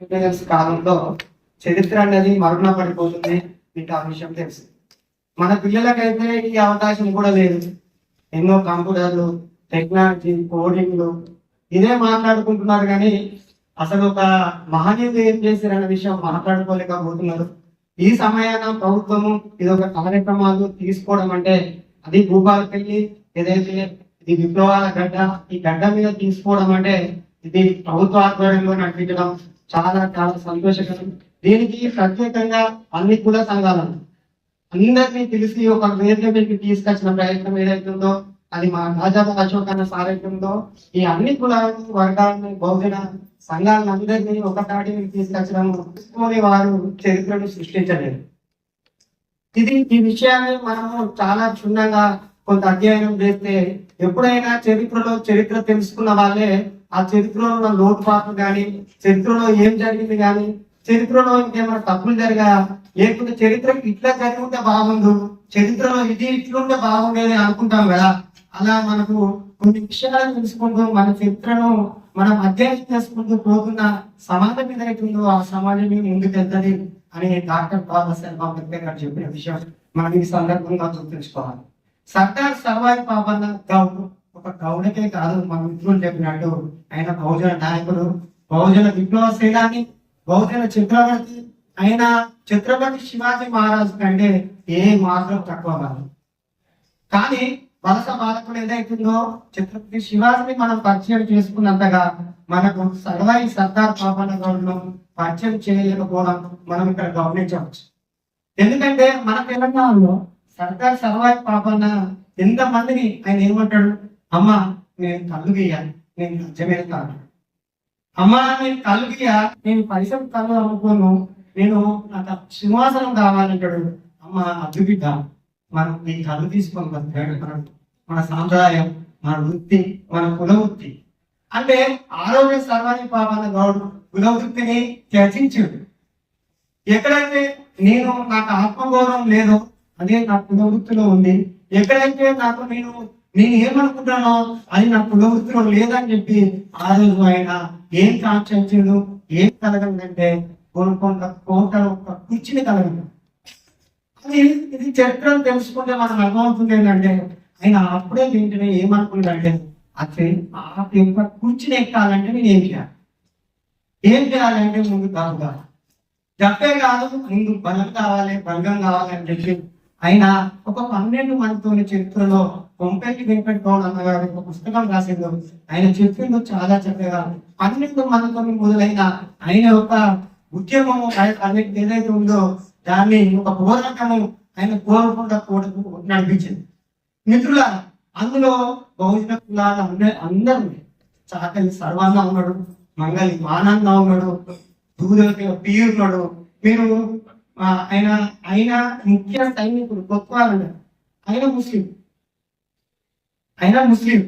Intelligence కాలంలో చరిత్ర అనేది మరుగున పడిపోతుంది మీకు ఆ విషయం తెలుసు. మన పిల్లలకైతే ఈ అవకాశం కూడా లేదు. ఎన్నో కంప్యూటర్లు టెక్నాలజీ కోడింగ్లు ఇదే మాట్లాడుకుంటున్నారు కానీ అసలు ఒక మహనీయులు ఏం చేశారనే విషయం మాట్లాడుకోలేకపోతున్నారు. ఈ సమయాన ప్రభుత్వము ఇది ఒక కార్యక్రమాలు తీసుకోవడం అంటే అది భూపాలపల్లి ఏదైతే ఇది విప్లవాల గడ్డ ఈ గడ్డ మీద తీసుకోవడం అంటే ఇది ప్రభుత్వ ఆధ్వర్యంలో నడిపించడం చాలా చాలా సంతోషకరం. దీనికి ప్రత్యేకంగా అన్ని కుల సంఘాలను అందరినీ పిలిచి ఒక వేదిక మీకు తీసుకొచ్చిన ప్రయత్నం ఏదైతుందో అది మా రాజా అశోక్ అన్న సారథ్యంలో ఈ అన్ని కులాలను వర్గాలను బహుజన సంఘాలను అందరినీ ఒక తాటి తీసుకొచ్చడం తీసుకొని వారు చరిత్రను సృష్టించలేదు. ఇది ఈ విషయాన్ని మనము చాలా క్షుణ్ణంగా కొంత అధ్యయనం చేస్తే ఎప్పుడైనా చరిత్రలో చరిత్ర తెలుసుకున్న వాళ్ళే ఆ చరిత్రలో ఉన్న లోటుపాట్లు కానీ చరిత్రలో ఏం జరిగింది కానీ చరిత్రలో ఇంకేమైనా తప్పులు జరిగా లేకుంటే చరిత్రకి ఇట్లా జరిగి ఉంటే బాగుండు చరిత్రలో ఇది ఇట్లుంటే బాగుండేది అనుకుంటాం కదా. అలా మనకు కొన్ని విషయాలు తెలుసుకుంటూ మన చరిత్రను మనం అధ్యయనం చేసుకుంటూ పోతున్న సమాజం ఏదైతుందో ఆ సమాజం ముందుకెళ్తది అని డాక్టర్ బాబాసాహెబ్ అంబేద్కర్ గారు చెప్పిన విషయం మనం ఈ సందర్భంగా గుర్తుంచుకోవాలి. సర్దార్ సర్వాయి పాపన్న గౌరవం ఒక గౌడకే కాదు మన మిత్రులు చెప్పినట్టు ఆయన బహుజన నాయకుడు బహుజన విప్లవ సేనాని బహుజన చక్రవర్తి ఆయన ఛత్రపతి శివాజీ మహారాజు కంటే ఏ మాత్రం తక్కువ కాదు. కానీ వలస బాలకుడు ఏదైతుందో ఛత్రపతి శివాజీని మనం పరిచయం చేసుకున్నంతగా మనకు సర్వాయి సర్దార్ పాపన్న గౌడ్ను పరిచయం చేయలేకపోవడం మనం ఇక్కడ గమనించవచ్చు. ఎందుకంటే మన తెలంగాణలో సర్దార్ సర్వాయి పాపన్న ఎంత మందిని ఆయన ఏమంటాడు? అమ్మ నేను కళ్ళు గీయ నేను నిజమేస్తాను అమ్మ నేను కళ్ళు గీయ నేను పరిశ్రమ కళ్ళు అమ్ముకోను నేను నాకు సింహాసనం కావాలంటాడు. అమ్మ అద్దు బిడ్డ మనం ఈ కళ్ళు తీసుకొని మన మన సాంప్రదాయం మన వృత్తి మన కుల వృత్తి అంటే ఆరోగ్య సర్వాణి పాపాల గౌడు కుల వృత్తిని త్యజించాడు. ఎక్కడైతే నేను నాకు ఆత్మగౌరవం లేదో అదే నా కుల వృత్తిలో ఉంది. ఎక్కడైతే నాకు నేను నేను ఏమనుకుంటానో అది నా పురోగతిలో లేదని చెప్పి ఆ రోజు ఆయన ఏం కాంక్షించాడు ఏం కలగందంటే కోరుకుంట కోట ఒక కుర్చీని కలగదు అది ఇది చరిత్రను తెలుసుకుంటే మనకు అర్థమవుతుంది ఏంటంటే ఆయన అప్పుడే వెంటనే ఏమనుకుంటాడంటే అసలు ఆ యొక్క కుర్చీని ఎక్కాలంటే నేను ఏం చేయాలి? ఏం చేయాలంటే ముందు కాదు చెప్పే కాదు ముందు బలం కావాలి బలగం కావాలి అని చెప్పి ఆయన ఒక పన్నెండు మందితో చరిత్రలో కొంపెల్లి వెంకట గౌడ్ అన్నగారు ఒక పుస్తకం రాసిండు. ఆయన చెప్పిండు చాలా చక్కగా. పన్నెండు మనతో మొదలైన ఆయన ఒక ఉద్యమము ఆయన అన్నిటి ఏదైతే ఉందో దాన్ని ఒక పోరాటము ఆయన కోరకుండా కోటకు నడిపించింది. మిత్రుల అందులో బహుజన కులాలు అందరూ చాకలి సర్వాన్న ఉన్నాడు మంగళి మానన్న ఉన్నాడు దూదకి పీరు ఉన్నాడు. మీరు ఆ, ఆయన ఆయన ముఖ్య సైనికుడు గొప్ప ఆయన ముస్లిం. అయినా ముస్లిం.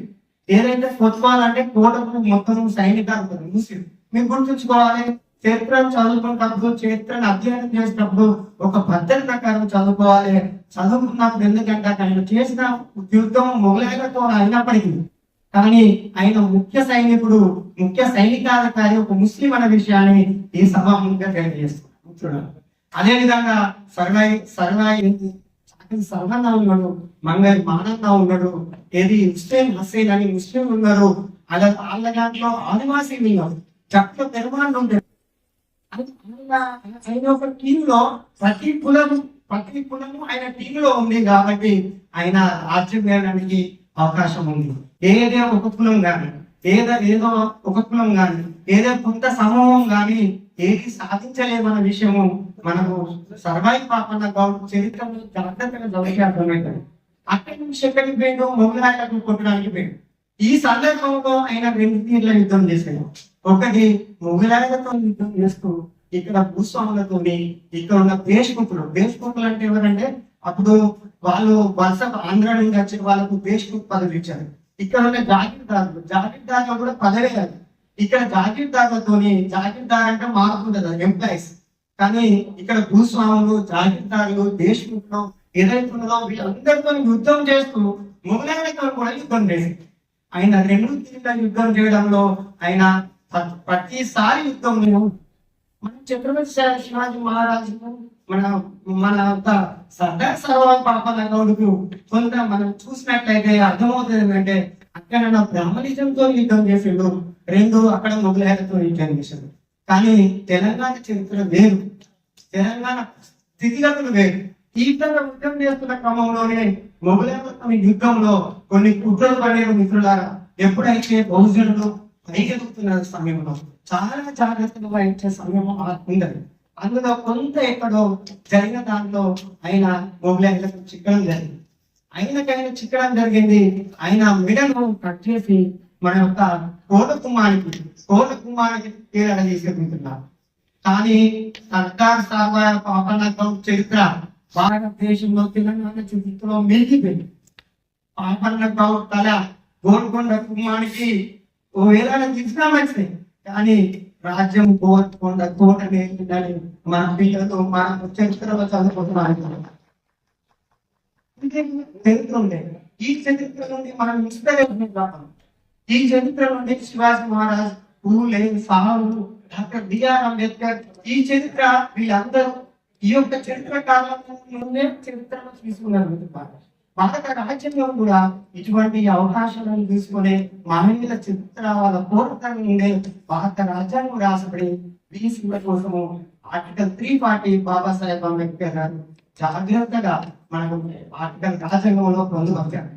ఏదైతే ఫుట్బాల్ అంటే కోటకు మొత్తం సైనికాలు ముస్లిం. మీరు గుర్తుంచుకోవాలి చరిత్రను చదువుకున్నప్పుడు చరిత్రను అధ్యయనం చేసినప్పుడు ఒక పద్ధతి ప్రకారం చదువుకోవాలి. చదువుకున్నప్పుడు ఎందుకంటే ఆయన చేసిన యుద్ధం మొగలాయలతో అయినప్పటికీ. కానీ ఆయన ముఖ్య సైనికుడు ముఖ్య సైనికాధికారి ఒక ముస్లిం అనే విషయాన్ని ఈ సభాముఖంగా తెలియజేస్తున్నాడు అదే విధంగా సర్వై సర్వై చాకలి సర్వన్న ఉన్నాడు మంగళి మానన్న ఉన్నాడు ఏది హుస్సేన్ హసీన్ అని ముస్లిం ఉన్నారు. అలా వాళ్ళ దాంట్లో ఆదివాసీలు ఉన్నారు. చక్క పెరుమాళ్ళు ఉంటారు. ఆయన- ఒక టీమ్లో ప్రతి కులము ప్రతి కులము ఆయన టీమ్లో ఉంది కాబట్టి ఆయన రాజ్యం వేయడానికి అవకాశం ఉంది. ఏదే ఒక కులం కానీ ఏదో ఏదో ఒక కులం కానీ ఏదో కొంత సమూహం కానీ ఏది సాధించలేమన్న విషయము మనము సర్వాయి పాపన్న గౌరవ చరిత్రను జాగ్రత్తగా చదివితే అర్థమవుతుంది అక్కడి నుంచి ఎక్కడికి పోయిండు మొగలాయలకు కొట్టడానికి పోయిండు. ఈ సందర్భంలో ఆయన రెండు తీర్ల యుద్ధం చేశాడు. ఒకటి మొగలాయలతో యుద్ధం చేస్తూ ఇక్కడ భూస్వాములతో ఇక్కడ ఉన్న దేశముఖులు దేశముఖులు అంటే ఎవరంటే అప్పుడు వాళ్ళు వలస ఆంధ్ర నుంచి వచ్చిన వాళ్ళకు దేశముఖ పదవి ఇచ్చారు. ఇక్కడ ఉన్న జాగీర్దారులు జాగీర్దారులు కూడా పదవే కాదు ఇక్కడ జాకెట్ దార్లతోని జాకెట్ దార్ అంటే మారుతుంటది ఎంప్లాయీస్. కానీ ఇక్కడ భూస్వాములు జాకెట్ దేశముఖులు ఏదైతే ఉన్నదో వీళ్ళందరితో యుద్ధం చేస్తూ మొగలాయలతో కూడా యుద్ధం చేసింది ఆయన రెండు తీర్ల యుద్ధం చేయడంలో ఆయన ప్రతిసారి యుద్ధం మన ఛత్రపతి శివాజీ మహారాజు మన మన సర్దార్ సర్వాయి పాపన్న కొంత మనం చూసినట్లయితే అర్థమవుతుంది ఏంటంటే అక్కడ నా బ్రాహ్మణిజంతో యుద్ధం చేసిండు. రెండు అక్కడ మొదలయ్యతో యుద్ధం చేసిండు. కానీ తెలంగాణ చరిత్ర వేరు. తెలంగాణ స్థితిగతులు వేరు. ఈ యుద్ధం చేస్తున్న క్రమంలోనే మొగలాయలతో యుద్ధంలో కొన్ని కుట్రలు పడే మిత్రులారా ఎప్పుడైతే బహుజనులు పైకెదుగుతున్న సమయంలో చాలా జాగ్రత్తలు వహించే సమయం ఉండదు. అందులో కొంత ఎక్కడో జరిగిన దాంట్లో ఆయన మొగలాయలకు చిక్కడం జరిగింది. ఆయనకైనా చిక్కడం జరిగింది. ఆయన మెడను కట్ చేసి మన యొక్క కోట కుమ్మానికి కోట కుమ్మానికి తీరడ తీసుకెళ్తున్నారు కానీ సర్కార్ సాహెబ్ పాపన్న చరిత్ర భారతదేశంలో తెలంగాణ చరిత్రలో మిగిలిపోయింది పాపన్న తల గోల్కొండ కుమ్మానికి ఓ వేళ తీసుకున్నా మంచిది. కానీ రాజ్యం గోల్కొండ కోట నేర్పిందని మన పిల్లలతో మన చరిత్రలో చదువుకుంటున్నాను చరిత్ర ఉంది ఈ చరిత్ర నుండి మనం ఇన్స్పిరేషన్ కావాలి ఈ చరిత్ర నుండి శివాజీ మహారాజ్ పూలే సాహు డాక్టర్ బిఆర్ అంబేద్కర్ ఈ చరిత్ర వీళ్ళందరూ ఈ యొక్క చరిత్ర కాలంలోనే చరిత్రను తీసుకున్నారు భారత రాజ్యంలో కూడా ఇటువంటి అవకాశాలను తీసుకునే మహనీయుల చరిత్ర వాళ్ళ పోరాటం ఉండే భారత రాజ్యాంగం రాసబడి బీసీల కోసము ఆర్టికల్ త్రీ బాబా బాబాసాహెబ్ అంబేద్కర్ గారు జాగ్రత్తగా మనకు ఆర్టికల్ రాజ్యాంగంలో పొందుపరిచారు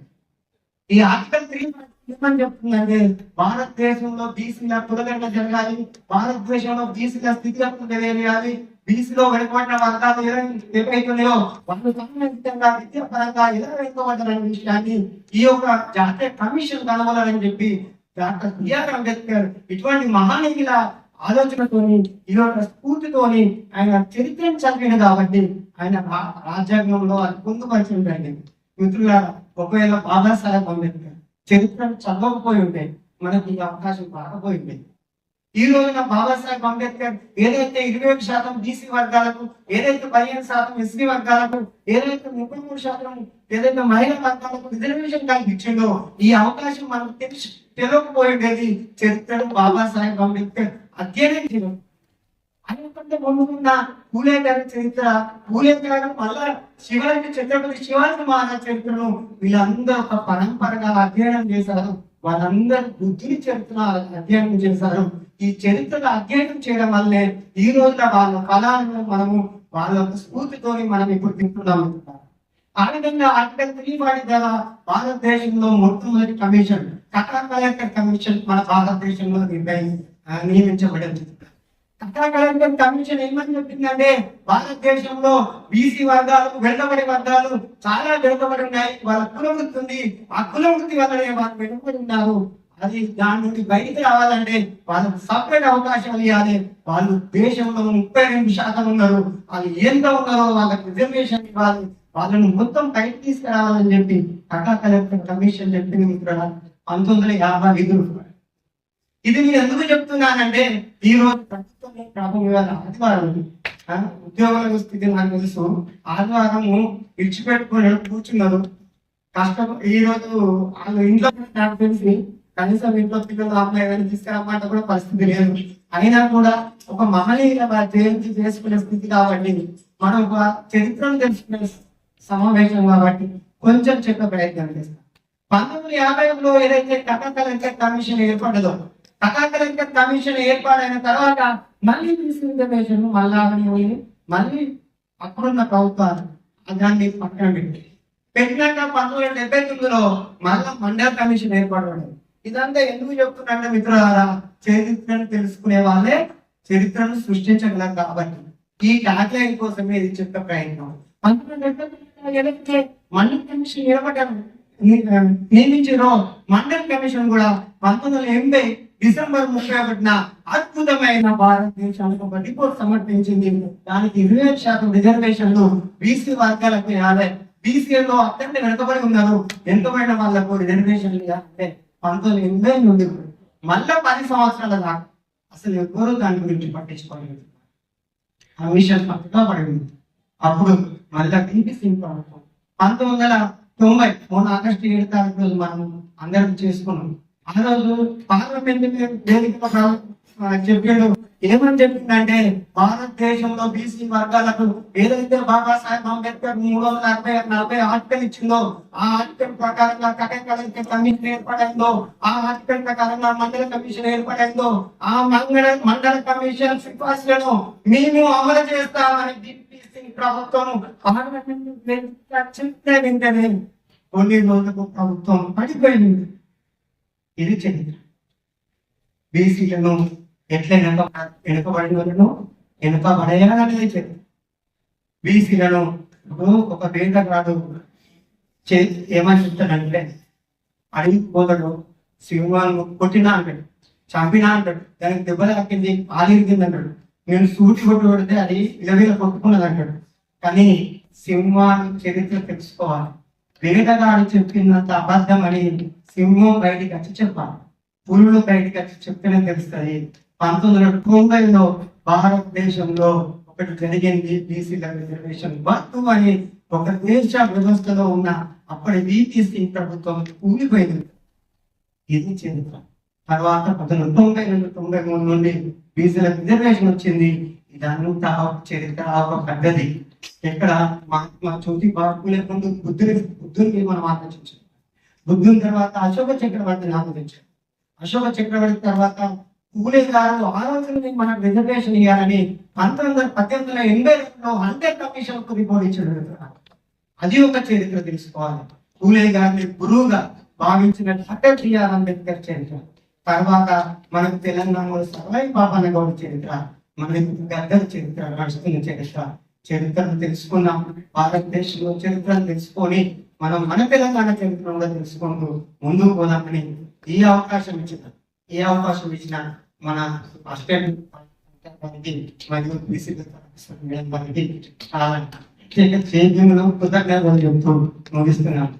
ఈ ఆర్టికల్ త్రీ ఏమని చెప్తుందంటే భారతదేశంలో బీసీల కులగంట జరగాలి భారతదేశంలో బీసీల స్థితిగతులు తెలియజేయాలి బీసీలో వెనుకబడిన వర్గాలు ఏవై- ఏవైతున్నాయో వాళ్ళు సంబంధితంగా విద్యాపరంగా ఎలా వెనుకబడ్డారనే విషయాన్ని ఈ యొక్క జాతీయ కమిషన్ కనుగొనాలని చెప్పి డాక్టర్ బిఆర్ అంబేద్కర్ ఇటువంటి మహానీయుల ఆలోచనతోని ఈ యొక్క స్ఫూర్తితోని ఆయన చరిత్రను చదివిన కాబట్టి ఆయన రాజ్యాంగంలో అది పొందుపరిచి జరిగింది మిత్రులారా ఒకవేళ బాబాసాహెబ్ అంబేద్కర్ చరిత్రను చదవకపోయి ఉంటే మనకి ఈ అవకాశం రాకపోయింది ఈ రోజున బాబాసాహెబ్ అంబేద్కర్ ఏదైతే ఇరవై ఒక శాతం బీసీ వర్గాలకు ఏదైతే పదిహేను శాతం ఎస్సీ వర్గాలకు ఏదైతే ముప్పై మూడు శాతం ఏదైతే మహిళా వర్గాలకు రిజర్వేషన్ కల్పించిందో ఈ అవకాశం మనకు తెలిసి తెలియకపోయి ఉండేది చరిత్రను బాబాసాహెబ్ అంబేద్కర్ అధ్యయనం చేయడం అయినప్పటికీ ముందుకున్న పూలే గారి చరిత్ర. పూలే గారు మళ్ళా శివాజీ ఛత్రపతి శివాజీ మహారాజ్ చరిత్రను వీళ్ళందరూ ఒక పరంపరగా అధ్యయనం చేశారు. వాళ్ళందరూ బుద్ధిని చరిత్ర అధ్యయనం చేశారు. ఈ చరిత్రను అధ్యయనం చేయడం వల్లే ఈ రోజున వాళ్ళ ఫలాలను మనము వాళ్ళ స్ఫూర్తితో స్ఫూర్తితోని మనం ఇప్పుడు తింటున్నాం. ఆ విధంగా ఆర్టికల్ త్రీ వాడి ద్వారా భారతదేశంలో మొట్టమొదటి కమిషన్ కటా కలెక్టర్ కమిషన్ మన భారతదేశంలో నిర్ణయం నియమించబడింది కటా కమిషన్ ఏమని చెప్పిందంటే భారతదేశంలో బీసీ వర్గాలు వెనుకబడి వర్గాలు చాలా వెనుకబడి ఉన్నాయి. వాళ్ళ కుల వృత్తి ఉంది. ఆ కుల వృత్తి వల్లనే వాళ్ళు వెనుకబడి ఉన్నారు. అది దాని నుండి బయటికి రావాలంటే వాళ్ళకి సపరేట్ అవకాశాలు ఇవ్వాలి. వాళ్ళు దేశంలో ముప్పై రెండు శాతం ఉన్నారు. వాళ్ళు ఎంత ఉన్నారో వాళ్ళకి రిజర్వేషన్ ఇవ్వాలి. వాళ్ళని మొత్తం పైకి తీసుకురావాలని చెప్పి కటా కలెక్టర్ కమిషన్ చెప్పింది ఇక్కడ. పంతొమ్మిది వందల యాభై ఐదు ఇది నేను ఎందుకు చెప్తున్నానంటే ఈ రోజు ప్రభుత్వం పాపం ఇవాళ ఆదివారం ఉద్యోగుల స్థితి నాకు తెలుసు. ఆదివారము విడిచిపెట్టుకుని కూర్చున్నారు? కష్టం ఈ రోజు వాళ్ళు ఇంట్లో నాకు తెలిసి కనీసం ఇంట్లో పిల్లలు అమ్మాయి కానీ కూడా పరిస్థితి లేదు. అయినా కూడా ఒక మహనీయుల జయంతి చేసుకునే స్థితి కాబట్టి మనం ఒక చరిత్రను తెలుసుకునే సమావేశం కాబట్టి కొంచెం చెప్పే ప్రయత్నం చేస్తాం. పంతొమ్మిది వందల యాభైలో ఏదైతే కటా కలెక్టర్ కమిషన్ ఏర్పడదో కటా కమిషన్ ఏర్పాటైన తర్వాత మళ్ళీ రిజర్వేషన్ మళ్ళా మళ్ళీ అప్పుడున్న ప్రభుత్వాలు దాన్ని పక్కన పెట్టి. పెట్టినాక పంతొమ్మిది వందల డెబ్బై తొమ్మిదిలో మళ్ళా మండల కమిషన్ ఏర్పడబడింది. ఇదంతా ఎందుకు చెప్తున్నారంటే మిత్రులారా చరిత్రను తెలుసుకునే వాళ్ళే చరిత్రను సృష్టించగలం కాబట్టి. ఈ ట్యాగ్లైన్ కోసమే ఇది చెప్పే ప్రయత్నం. పంతొమ్మిది మండల కమిషన్ ఏర్పడ్డారు నియమించారో మండల కమిషన్ కూడా పంతొమ్మిది వందల ఎనభై డిసెంబర్ ముప్పై ఒకటిన అద్భుతమైన భారతదేశానికి ఒక రిపోర్ట్ సమర్పించింది. దానికి ఇరవై ఐదు శాతం రిజర్వేషన్లు బీసీ వర్గాలకు ఇవ్వాలి. బీసీలో అత్యంత వెనుకబడి ఉన్నారు. వెనుకబడిన వాళ్ళకు రిజర్వేషన్లు అంటే పంతొమ్మిది వందల ఎనభై నుండి మళ్ళా పది సంవత్సరాల దాకా అసలు ఎవరు దాని గురించి పట్టించుకోలేదు. ఆ విషయం పక్కగా పడింది. అప్పుడు మళ్ళా టీపీసీ ప్రభుత్వం పంతొమ్మిది వందల తొంభై మూడు ఆగస్టు ఏడు తారీఖు రోజు మనం అందరం చేసుకున్నాం. ఆ రోజు పార్లమెంట్ వేదిక చెప్పాడు. ఏమని చెప్పిందంటే భారతదేశంలో బీసీ వర్గాలకు ఏదైతే బాబాసాహెబ్ అంబేద్కర్ మూడు వందల నలభై నలభై ఆర్టికల్ ఇచ్చిందో ఆ ఆర్టికల్ ప్రకారంగా కటకలైతే కమిషన్ ఏర్పడైందో ఆ ఆర్టికల్ ప్రకారంగా మండల కమిషన్ ఏర్పడైందో ఆ మండల మండల కమిషన్ సిఫార్సులను మేము అమలు చేస్తామని డిప్యూటీ ప్రభుత్వం పార్లమెంట్ చెప్తే వెంటనే కొన్ని రోజులకు ప్రభుత్వం పడిపోయింది. ఇది చరిత్ర. బీసీలను ఎట్లా వెనక వెనుకబడిన వాళ్ళను వెనుకబడేయాలనేది చరిత్ర. బీసీలను ఇప్పుడు ఒక వేటగాడు చే ఏమని చెప్తాడంటే అడిగి పోతాడు సింహాలను కొట్టినా అంటాడు చంపినా అంటాడు దానికి దెబ్బ తాకింది ఆలిరిగింది అంటాడు నేను సూటి కొట్టి కొడితే అది ఇలా కొట్టుకున్నది అంటాడు. కానీ సింహాన్ని చరిత్ర తెలుసుకోవాలి. వేదగాడు చెప్పినంత అబద్ధం అని సింహం బయటికి వచ్చి చెప్పాలి. పులులు బయటికి వచ్చి చెప్తేనే తెలుస్తుంది. పంతొమ్మిది వందల తొంభైలో భారతదేశంలో ఒకటి జరిగింది బీసీల రిజర్వేషన్ వర్తు అని ఒక దేశ వ్యవస్థలో ఉన్న అప్పటి బీటీసీ ప్రభుత్వం కూలిపోయింది ఇది చరిత్ర. తర్వాత పంతొమ్మిది తొంభై రెండు తొంభై మూడు నుండి బీసీల రిజర్వేషన్ వచ్చింది. ఇదంతా చరిత్ర ఒక పద్ధతి. ఎక్కడ మహాత్మా జ్యోతి బాపులే ముందు బుద్ధుని బుద్ధుని మనం ఆలోచించాం బుద్ధుని తర్వాత అశోక చక్రవర్తిని ఆలోచించాం అశోక చక్రవర్తి తర్వాత పూలే గారు ఆలోచనని మనకు రిజర్వేషన్ ఇవ్వాలని పంతొమ్మిది వందల పద్దెనిమిది వందల ఎనభై రెండులో హండ్రెడ్ కమిషన్కు రిపోర్ట్ ఇచ్చారు అది ఒక చరిత్ర తెలుసుకోవాలి. పూలే గారిని గురువుగా భావించిన డాక్టర్ బిఆర్ అంబేద్కర్ చరిత్ర. తర్వాత మనకు తెలంగాణలో సర్వై పాపన్న గౌడ్ చరిత్ర మనకు గద్దర్ చరిత్ర నడుస్తున్న చరిత్ర చరిత్రను తెలుసుకున్నాం. భారతదేశంలో చరిత్రను తెలుసుకొని మనం మన తెలంగాణ చరిత్ర కూడా తెలుసుకుంటూ ముందుకు పోదామని ఈ అవకాశం ఇచ్చిన ఈ అవకాశం ఇచ్చిన మన అసిస్టెంట్ గారికి మరియు బీసీ కృతజ్ఞతలు చెప్తూ ముగిస్తున్నాను.